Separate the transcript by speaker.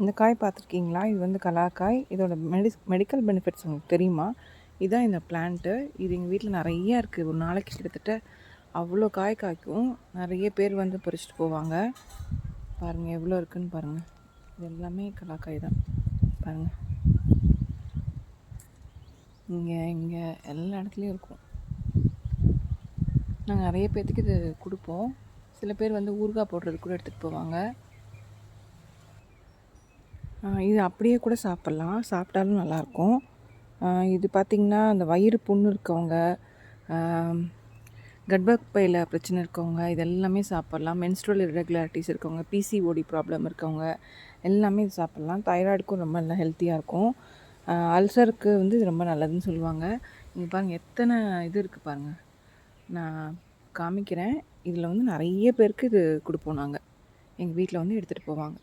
Speaker 1: இந்த காய் பார்த்துருக்கீங்களா? இது வந்து கலாக்காய். இதோட மெடி மெடிக்கல் பெனிஃபிட்ஸ் உங்களுக்கு தெரியுமா? இதுதான் இந்த பிளான்ட்டு. இது எங்கள் வீட்டில் நிறைய இருக்குது ஒரு நாளைக்கு கிட்டத்தட்ட அவ்வளோ காய் காய்க்கும். நிறைய பேர் வந்து பறிச்சுட்டு போவாங்க. பாருங்கள் எவ்வளோ இருக்குதுன்னு பாருங்கள் இது எல்லாமே கலாக்காய் தான். பாருங்கள் இங்கே இங்கே எல்லா இடத்துலையும் இருக்கும். நாங்கள் நிறைய பேர்த்துக்கு இது கொடுப்போம். சில பேர் வந்து ஊறுகாய் போடுறது கூட எடுத்துகிட்டு போவாங்க. இது அப்படியே கூட சாப்பிட்லாம். சாப்பிட்டாலும் நல்லாயிருக்கும். இது பார்த்திங்கன்னா அந்த வயிறு புண்ணு இருக்கவங்க ஆம், கர்ப்பப்பையில் பிரச்சனை இருக்கவங்க இது எல்லாமே சாப்பிட்லாம். மென்ஸ்ட்ரல் இரெகுலாரிட்டிஸ் இருக்கவங்க பிசிஓடி ப்ராப்ளம் இருக்கவங்க எல்லாமே இது சாப்பிட்லாம். தைராய்டுக்கும் ரொம்ப நல்லா ஹெல்த்தியாக இருக்கும். அல்சருக்கு வந்து இது ரொம்ப நல்லதுன்னு சொல்லுவாங்க. இங்கே பாருங்கள் எத்தனை இது இருக்குது பாருங்கள் நான் காமிக்கிறேன். இதில் வந்து நிறைய பேருக்கு இது கொடுப்போம் நாங்கள் எங்கள் வீட்டில் வந்து எடுத்துகிட்டு போவாங்க.